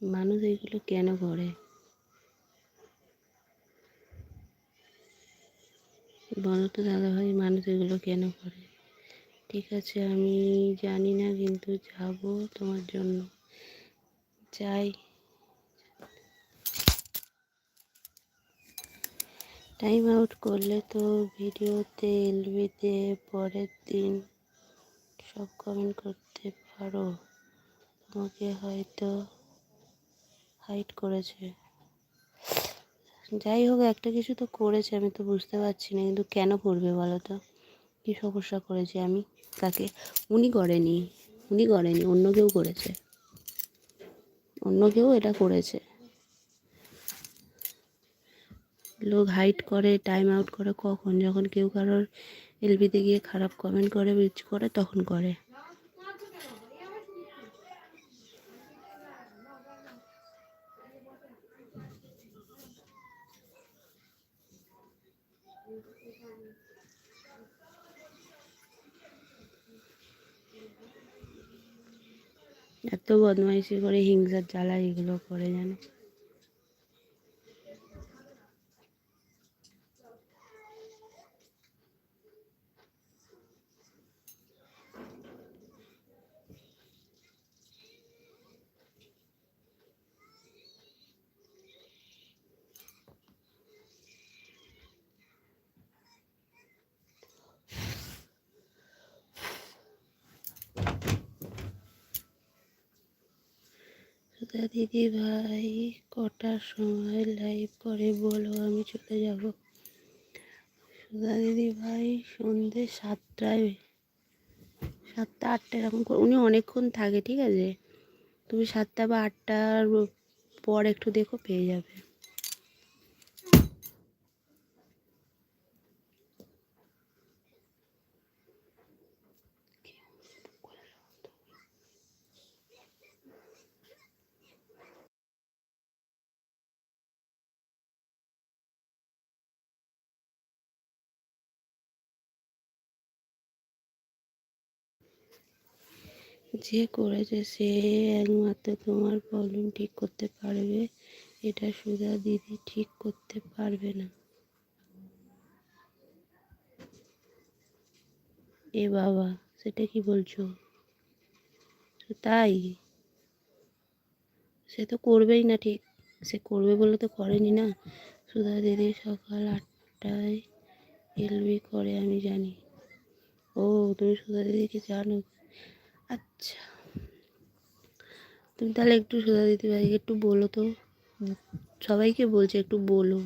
মানুষ এইগুলো কেন করে? বলো তো দাদাভাই, মানুষ এগুলো কেন করে? ঠিক আছে, আমি জানি না, কিন্তু যাব তোমার জন্য। যাই। টাইম আউট করলে তো ভিডিওতে এলবিতে পরের দিন সব কমেন্ট করতে পারো। তোমাকে হয়তো হাইট করেছে। যাই হোক, একটা কিছু তো করেছে, আমি তো বুঝতে পারছি না, কিন্তু কেন করবে বলো তো? কী সমস্যা করেছি আমি? তাকে উনি করেনি উনি করেনি, অন্য কেউ করেছে। অন্য কেউ এটা করেছে। লোক হাইট করে টাইম আউট করে কখন? যখন কেউ কারোর এলবিতে গিয়ে খারাপ কমেন্ট করে বিচ করে, তখন করে। এত বদমাইশি করে হিংসার জ্বালা এগুলো করে জানো? সুধা দিদি ভাই, কটার সময় লাইভ করে বলো, আমি চলে যাব। সুধা দিদি ভাই সন্ধে সাতটায়, সাতটা আটটা এরকম উনি অনেকক্ষণ থাকে, ঠিক আছে? তুমি সাতটা বা আটটার পর একটু দেখো, পেয়ে যাবে। যে করেছে, সে একমাত্র তোমার প্রবলেম ঠিক করতে পারবে। এটা সুধা দিদি ঠিক করতে পারবে না। এ বাবা, সেটা কি বলছো? তাই? সে তো করবেই না ঠিক। সে করবে বলে তো করেনি না। সুধা দিদি সকাল আটটায় এলবি করে, আমি জানি। ও, তুমি সুধা দিদিকে জানো? আচ্ছা। তুমি তাহলে একটু সোজা দিদি ভাইকে একটু বলো তো। সবাইকে বলছে একটু বলো।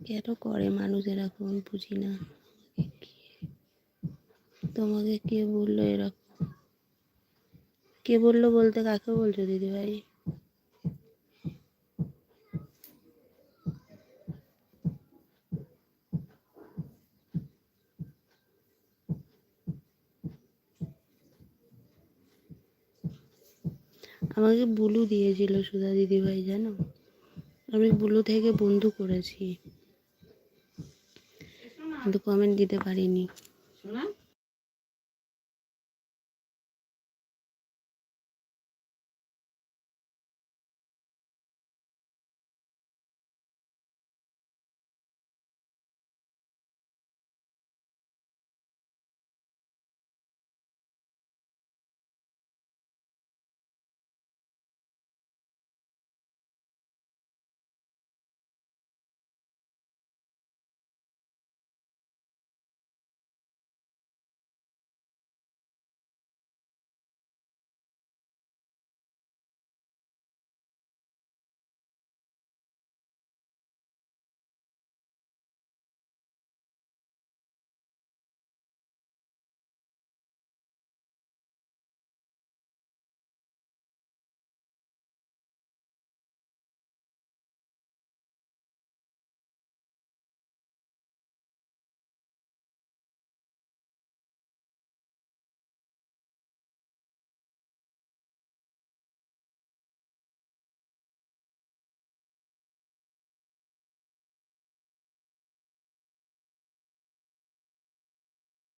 কেন করে মানুষ এরকম বুঝি না? তোমাকে কে বলল এরকম? কে বলল বলতে কাকে বলছো দিদি ভাই আমাকে বুলু দিয়েছিল সুধা দিদিভাই, জানো? আমি বুলু থেকে বন্ধু করেছি। কিন্তু কমেন্ট দিতে পারিনি।